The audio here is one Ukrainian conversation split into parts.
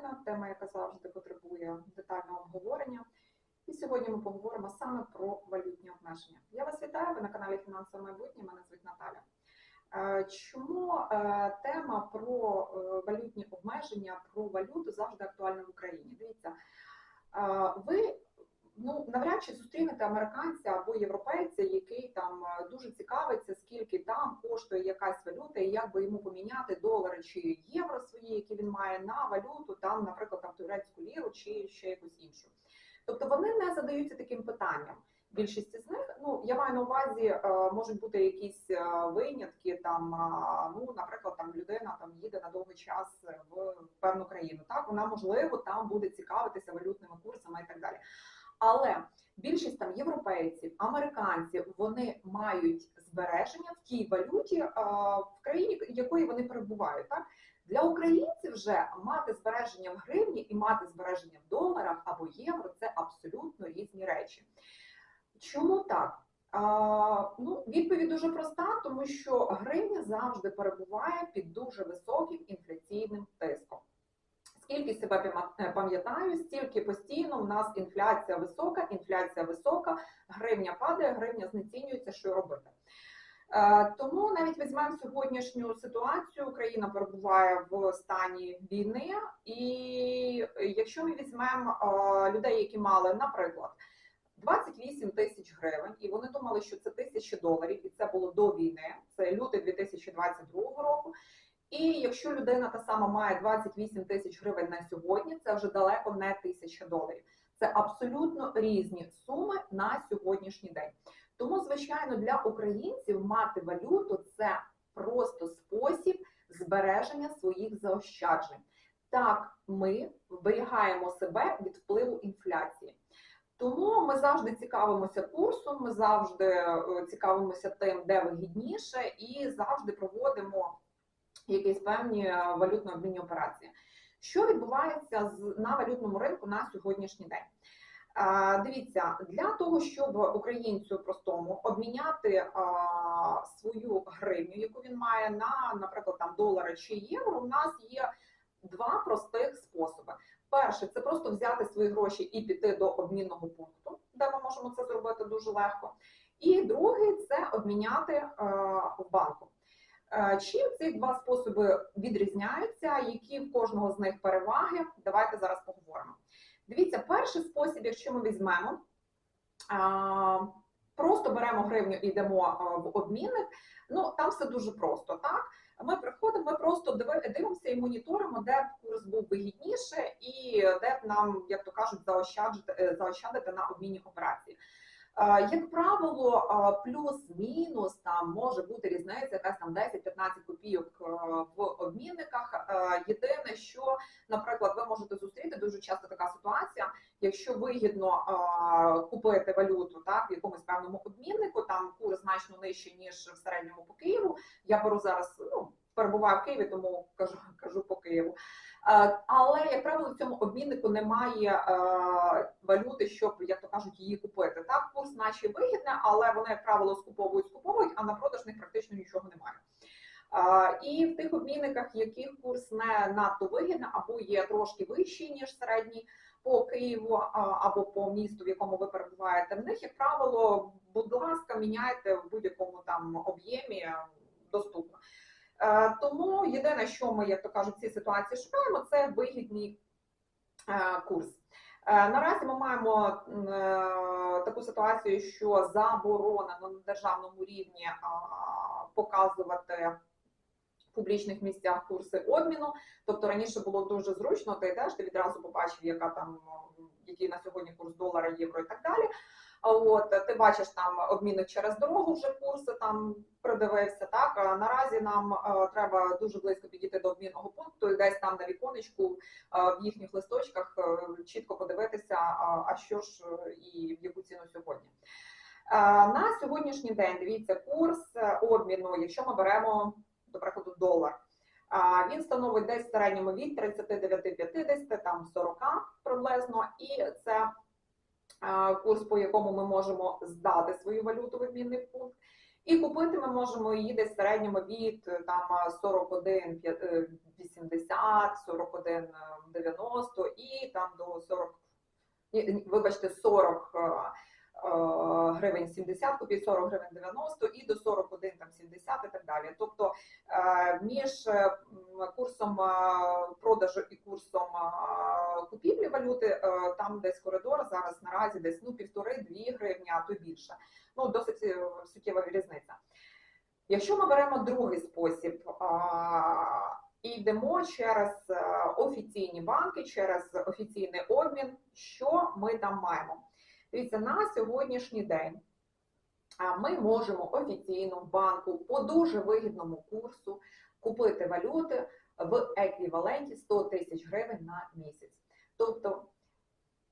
актуальна, тема, яка завжди потребує детального обговорення. І сьогодні ми поговоримо саме про валютні обмеження. Я вас вітаю, ви на каналі Фінансове майбутнє, мене звуть Наталя. Е, Чому е, тема про е, валютні обмеження, про валюту завжди актуальна в Україні? Дивіться, ви ну навряд чи зустрінете американця або європейця, який там е, дуже цікавиться, скільки там коштує якась валюта, і як би йому поміняти долари чи євро свої, які він має на валюту, там, наприклад, там турецьку ліру чи ще якусь іншу. Тобто вони не задаються таким питанням. Більшість з них, ну я маю на увазі, е, можуть бути якісь е, винятки. Там ну, наприклад, там людина там їде на довгий час в певну країну. Так вона можливо там буде цікавитися валютними курсами і так далі. Але більшість там європейців, американців вони мають збереження в тій валюті е, в країні, якої вони перебувають. Так для українців вже мати збереження в гривні і мати збереження в доларах або євро це абсолютно різні речі. Чому так? А, ну, відповідь дуже проста, тому що гривня завжди перебуває під дуже високим інфляційним тиском. Скільки себе пам'ятаю, стільки постійно в нас інфляція висока, інфляція висока, гривня падає, гривня знецінюється, що робити. Е, Тому навіть візьмемо сьогоднішню ситуацію. Україна перебуває в стані війни, і якщо ми візьмемо е, людей, які мали, наприклад, 28 тисяч гривень, і вони думали, що це тисячі доларів, і це було до війни. Це лютий 2022 року. І якщо людина та сама має 28 тисяч гривень на сьогодні, це вже далеко не тисяча доларів. Це абсолютно різні суми на сьогоднішній день. Тому, звичайно, для українців мати валюту це просто спосіб збереження своїх заощаджень. Так, ми вберігаємо себе від впливу інфляції. Тому ми завжди цікавимося курсом, ми завжди е, цікавимося тим, де вигідніше, і завжди проводимо якісь певні е, валютно-обмінні операції. Що відбувається на валютному ринку на сьогоднішній день? Дивіться, для того, щоб українцю простому обміняти свою гривню, яку він має на, наприклад, там долари чи євро, у нас є два простих способи. Перше, це просто взяти свої гроші і піти до обмінного пункту, де ми можемо це зробити дуже легко. І другий це обміняти е, в банку. Е, Чим ці два способи відрізняються, які в кожного з них переваги? Давайте зараз поговоримо. Дивіться, перший спосіб, якщо ми візьмемо, просто беремо гривню і йдемо в обмінник, ну там все дуже просто. Так ми приходимо, ми просто диви- дивимося і моніторимо, де б курс був вигідніше, і де б нам, як то кажуть, заощаджити е, заощадити на обмінні операції. Як правило, плюс-мінус там може бути різниця, якась там 10-15 копійок е, в обмінниках. Е, Єдине, що, наприклад, ви можете зустріти дуже часто така ситуація, якщо вигідно купити валюту так в якомусь певному обміннику, там курс значно нижчий ніж в середньому по Києву. Я беру зараз, ну перебуваю в Києві, тому кажу, кажу по Києву. Е, Але, як правило, в цьому обміннику немає е, валюти, щоб, як то кажуть, її купити. Так, курс наче вигідне, але вони, як правило, скуповують, скуповують, а на продаж них практично нічого немає. Е, І в тих обмінниках, яких курс не надто вигідний, або є трошки вищий, ніж середній по Києву або по місту, в якому ви перебуваєте, в них, як правило, будь ласка, міняйте в будь-якому там об'ємі доступно. Е, Тому єдине, що ми, як то кажуть, в цій ситуації шукаємо, це вигідний е, курс. Е, Наразі ми маємо таку ситуацію, що заборонено на державному рівні показувати в публічних місцях курси обміну. Тобто раніше було дуже зручно, ти йдеш, ти відразу побачив, яка там який на сьогодні курс долара, євро і так далі. От ти бачиш там обмінник через дорогу, вже курси там придивився. Так наразі нам е, треба дуже близько підійти до обмінного пункту і десь там на віконечку е, в їхніх листочках е, чітко подивитися, а, що ж і в яку ціну сьогодні. На сьогоднішній день дивіться курс обміну, якщо ми беремо, до прикладу, долар. Він становить десь в середньому від 39-50, там 40 приблизно, і це курс, по якому ми можемо здати свою валюту в обмінний пункт. І купити ми можемо її десь в середньому від е, там 41 е, 80, 41 е, 90 і там до 40, ні, ні, вибачте, 40 е, е, гривень 70 копійок, 40 гривень 90 і до 41 там 70 і так далі. Тобто між курсом продажу і курсом купівлі валюти е, там десь коридор зараз наразі десь ну півтори-дві гривні, а то більше. Ну досить е, суттєва різниця. Якщо ми беремо другий спосіб і йдемо через е, офіційні банки, через офіційний обмін, що ми там маємо? Дивіться, на сьогоднішній день ми можемо офіційно в банку по дуже вигідному курсу купити валюти в еквіваленті 100 тисяч гривень на місяць. Тобто,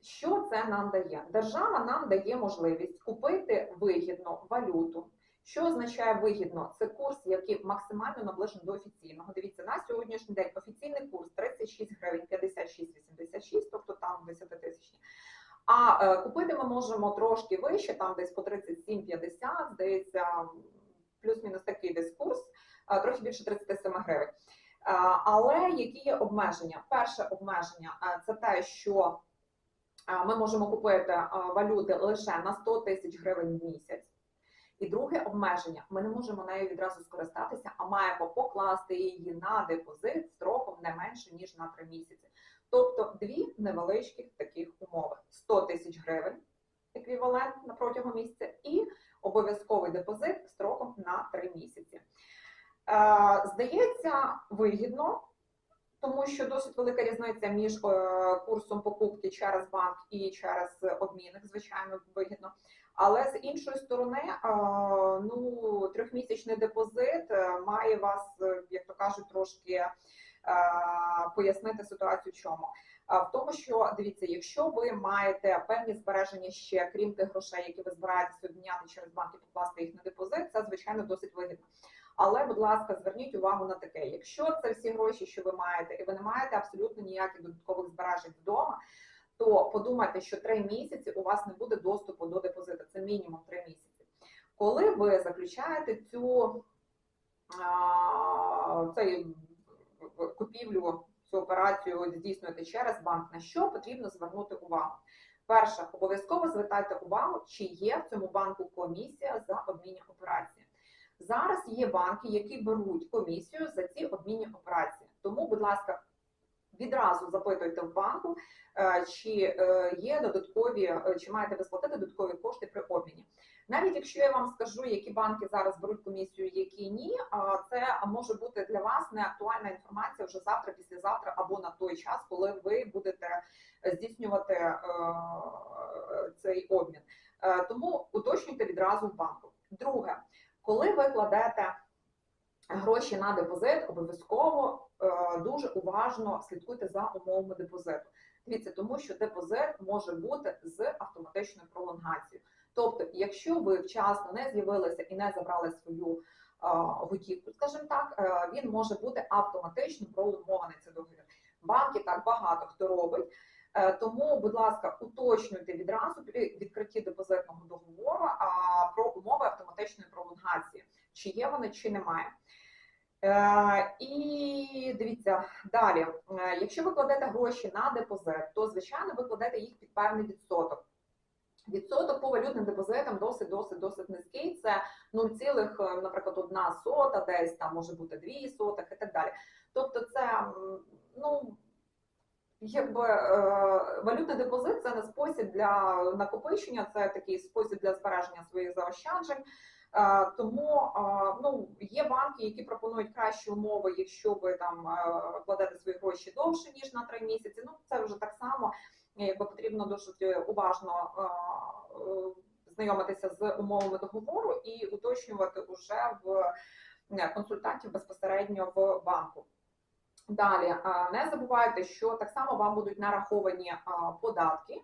що це нам дає? Держава нам дає можливість купити вигідно валюту. Що означає вигідно? Це курс, який максимально наближений до офіційного. Дивіться, на сьогоднішній день офіційний курс 36 гривень 56,86, тобто там 10 тисячні. А е, купити ми можемо трошки вище, там десь по 37,50, здається, плюс-мінус такий десь курс, е, трохи більше 37 гривень. Е, але які є обмеження? Перше обмеження е, це те, що е, ми можемо купити валюти лише на 100 тисяч гривень в місяць. І друге обмеження: ми не можемо нею відразу скористатися, а маємо покласти її на депозит строком не менше ніж на 3 місяці. Тобто дві невеличких таких умови: 100 тисяч гривень еквівалент на протягом місяця, і обов'язковий депозит строком на 3 місяці. Е, здається, вигідно, тому що досить велика різниця між е, курсом покупки через банк і через обмінник, звичайно, вигідно. Але з іншої сторони, е, ну трьохмісячний депозит має вас, як то кажуть, трошки пояснити ситуацію. в Чому в тому, що дивіться, якщо ви маєте певні збереження ще, крім тих грошей, які ви збираєтеся обміняти через банк і покласти їх на депозит, це звичайно досить вигідно. Але, будь ласка, зверніть увагу на таке: якщо це всі гроші, що ви маєте, і ви не маєте абсолютно ніяких додаткових збережень вдома, то подумайте, що три місяці у вас не буде доступу до депозиту. Це мінімум три місяці. Коли ви заключаєте цю цей купівлю, цю операцію здійснюєте через банк, на що потрібно звернути увагу? Перше, обов'язково звертайте увагу, чи є в цьому банку комісія за обмінні операції. Зараз є банки, які беруть комісію за ці обмінні операції. Тому, будь ласка, відразу запитуйте в банку, е, чи е, є додаткові, е, чи маєте ви сплатити додаткові кошти при обміні. Навіть якщо я вам скажу, які банки зараз беруть комісію, які ні, це може бути для вас не актуальна інформація вже завтра, післязавтра або на той час, коли ви будете здійснювати цей обмін. Тому уточнюйте відразу в банку. Друге, коли ви кладете гроші на депозит, обов'язково е, дуже уважно слідкуйте за умовами депозиту. Дивіться, тому що депозит може бути з автоматичною пролонгацією. Тобто, якщо ви вчасно не з'явилися і не забрали свою е, готівку, скажімо так, е, він може бути автоматично пролонгований цей договір. Банки так багато хто робить. Е, Тому, будь ласка, уточнюйте відразу при відкритті депозитного договору про умови автоматичної пролонгації, чи є вони, чи немає. Е, І дивіться далі. Е, Якщо ви кладете гроші на депозит, то звичайно ви кладете їх під певний відсоток. Відсоток по валютним депозитам досить досить досить низький. Це 0, е, наприклад, одна сота, десь там може бути 2 сотих і так далі. Тобто, це ну якби е, валютний депозит це не спосіб для накопичення, це такий спосіб для збереження своїх заощаджень. Е, Тому е, ну є банки, які пропонують кращі умови, якщо ви там кладете свої гроші довше ніж на три місяці. Ну це вже так само, якби потрібно дуже уважно знайомитися з умовами договору і уточнювати уже в консультантів безпосередньо в банку. Далі не забувайте, що так само вам будуть нараховані податки,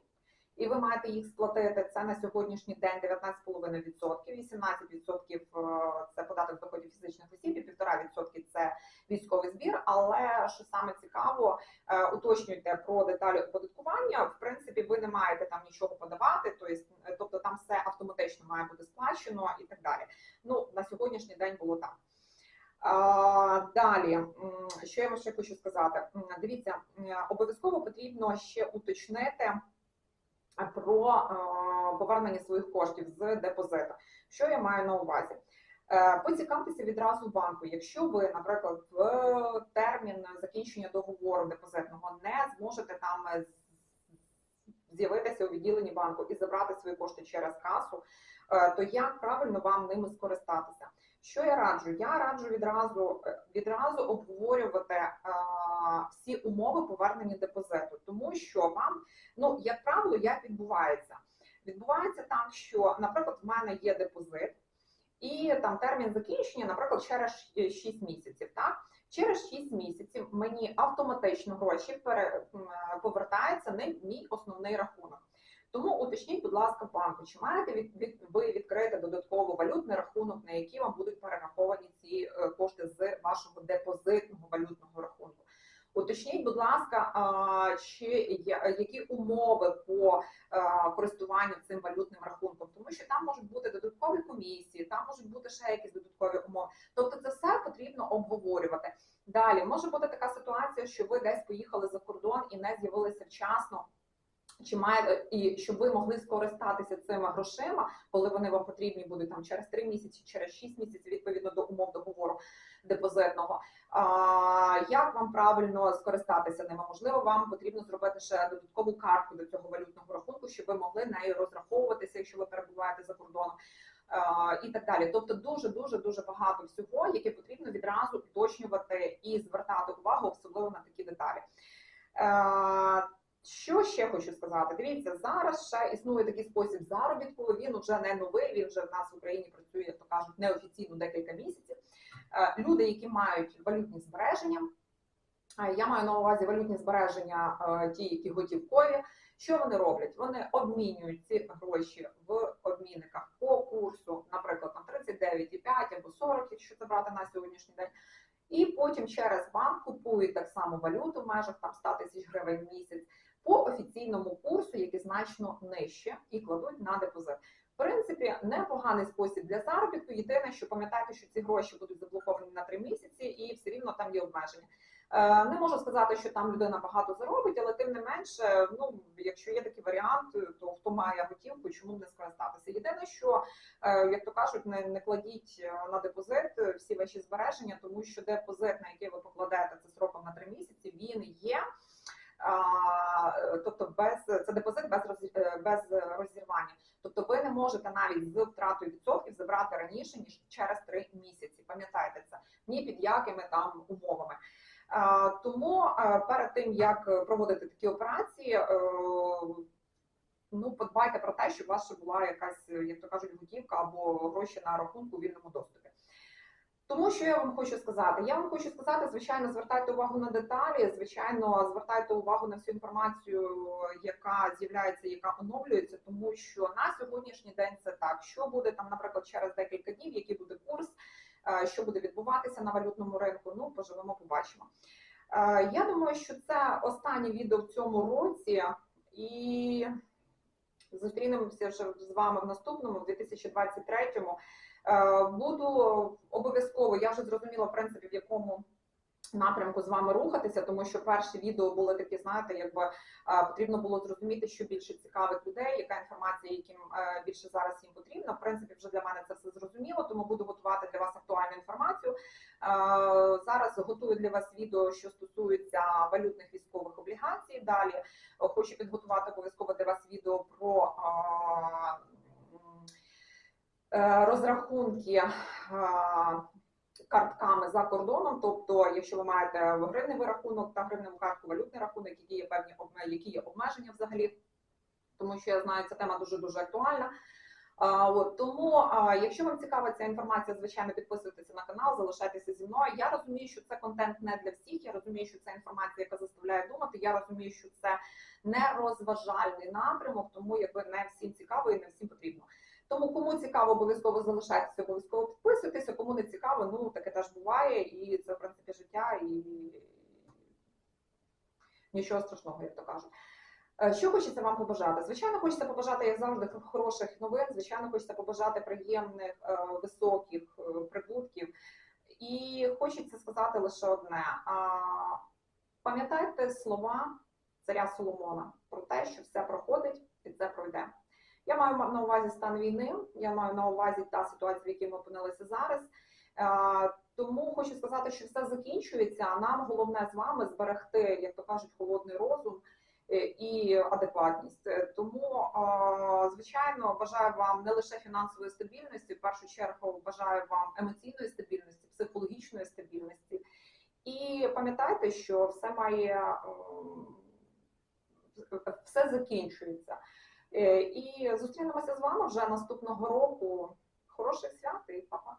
і ви маєте їх сплатити. Це на сьогоднішній день 19,5%, 18% е, це податок доходів фізичних осіб, і 1,5% це військовий збір. Але що саме цікаво, е, уточнюйте про деталі оподаткування. В принципі, ви не маєте там нічого подавати, тобто там все автоматично має бути сплачено і так далі. Ну, на сьогоднішній день було так. Далі, що я вам ще хочу сказати? Дивіться, обов'язково потрібно ще уточнити про е, повернення своїх коштів з депозиту. Що я маю на увазі? Е, Поцікавтеся відразу банку. Якщо ви, наприклад, в термін закінчення договору депозитного не зможете там е, з'явитися у відділенні банку і забрати свої кошти через касу, е, то як правильно вам ними скористатися? Що я раджу? Я раджу відразу е, відразу обговорювати е, всі умови повернення депозиту, тому що вам, ну як правило, як відбувається? Відбувається так, що, наприклад, в мене є депозит, і там термін закінчення, наприклад, через 6 місяців. Так, через 6 місяців мені автоматично гроші повертаються на мій основний рахунок. Тому уточніть, будь ласка, банку, чи маєте від, від, ви відкрити додатково валютний рахунок, на який вам будуть перераховані ці е, кошти з вашого депозитного валютного рахунку. Уточніть, будь ласка, чи які умови по е, користуванню цим валютним рахунком, тому що там можуть бути додаткові комісії, там можуть бути ще якісь додаткові умови. Тобто, це все потрібно обговорювати. Далі може бути така ситуація, що ви десь поїхали за кордон і не з'явилися вчасно. Чи має і щоб ви могли скористатися цими грошима, коли вони вам потрібні будуть там через 3 місяці, через 6 місяців, відповідно до умов договору депозитного. А, як вам правильно скористатися ними? Можливо, вам потрібно зробити ще додаткову картку до цього валютного рахунку, щоб ви могли нею розраховуватися, якщо ви перебуваєте за кордоном. І так далі, тобто дуже дуже дуже багато всього, яке потрібно відразу уточнювати і звертати увагу, особливо на такі деталі. Ще хочу сказати? Дивіться, зараз ще існує такий спосіб заробітку. Він вже не новий. Він вже в нас в Україні працює, як то кажуть, неофіційно декілька місяців. Е, Люди, які мають валютні збереження, е, я маю на увазі валютні збереження, е, ті, які готівкові. Що вони роблять? Вони обмінюють ці гроші в обмінниках по курсу, наприклад, там 39,5 або 40, якщо це брати на сьогоднішній день. І потім через банк купують так само валюту в межах там 100 тисяч гривень в місяць по офіційному курсу, який значно нижче, і кладуть на депозит. В принципі, непоганий спосіб для заробітку. Єдине, що пам'ятайте, що ці гроші будуть заблоковані на три місяці, і все рівно там є обмеження. Е, Не можу сказати, що там людина багато заробить, але тим не менше, ну якщо є такий варіант, то хто має готівку, чому б не скористатися? Єдине, що е, як то кажуть, не, не кладіть е, на депозит всі ваші збереження, тому що депозит, на який ви покладете це сроком на три місяці, він є. Тобто без це депозит без е, без розірвання. Тобто ви не можете навіть з втратою відсотків забрати раніше ніж через три місяці. Пам'ятайте це ні під якими там умовами. Тому е, перед тим як проводити такі операції, е, ну подбайте про те, щоб у вас ще була якась, як то кажуть, готівка або гроші на рахунку у вільному доступі. Тому що я вам хочу сказати, я вам хочу сказати, звичайно, звертайте увагу на деталі, звичайно, звертайте увагу на всю інформацію, яка з'являється, яка оновлюється, тому що на сьогоднішній день це так. Що буде там, наприклад, через декілька днів, який буде курс, е, що буде відбуватися на валютному ринку. Ну, поживемо, побачимо. Е, Я думаю, що це останнє відео в цьому році, і зустрінемося вже з вами в наступному, в 2023-му. Е, Буду обов'язково, я вже зрозуміла в принципі, в якому напрямку з вами рухатися, тому що перші відео були такі, знаєте, якби е, потрібно було зрозуміти, що більше цікавить людей, яка інформація, яким е, більше зараз їм потрібна. В принципі, вже для мене це все зрозуміло, тому буду готувати для вас актуальну інформацію. Зараз готую для вас відео, що стосується валютних військових облігацій. Далі хочу підготувати обов'язково для вас відео про. Е, Розрахунки е, картками за кордоном. Тобто, якщо ви маєте гривневий рахунок та гривневу картку, валютний рахунок, які є певні які є обмеження взагалі, тому що я знаю, ця тема дуже дуже актуальна. От тому, якщо вам цікава ця інформація, звичайно, підписуйтеся на канал, залишайтеся зі мною. Я розумію, що це контент не для всіх. Я розумію, що це інформація, яка заставляє думати. Я розумію, що це не розважальний напрямок, тому якби не всім цікаво і не всім потрібно. Тому кому цікаво, обов'язково залишайтеся, обов'язково підписуйтеся. Кому не цікаво, ну таке теж буває, і це в принципі життя, і нічого страшного, як то кажуть. Е, Що хочеться вам побажати? Звичайно, хочеться побажати, як завжди, хороших новин. Звичайно, хочеться побажати приємних, е, високих е, прибутків. І хочеться сказати лише одне: пам'ятайте слова царя Соломона про те, що все проходить і це пройде. Я маю на увазі стан війни, я маю на увазі та ситуація, в якій ми опинилися зараз. Е, Тому хочу сказати, що все закінчується. А нам головне з вами зберегти, як то кажуть, холодний розум е, і адекватність. Е, Тому, звичайно, бажаю вам не лише фінансової стабільності, в першу чергу бажаю вам емоційної стабільності, психологічної стабільності. І пам'ятайте, що все має е, все закінчується. Е, І зустрінемося з вами вже наступного року. Хороших свят і па-па!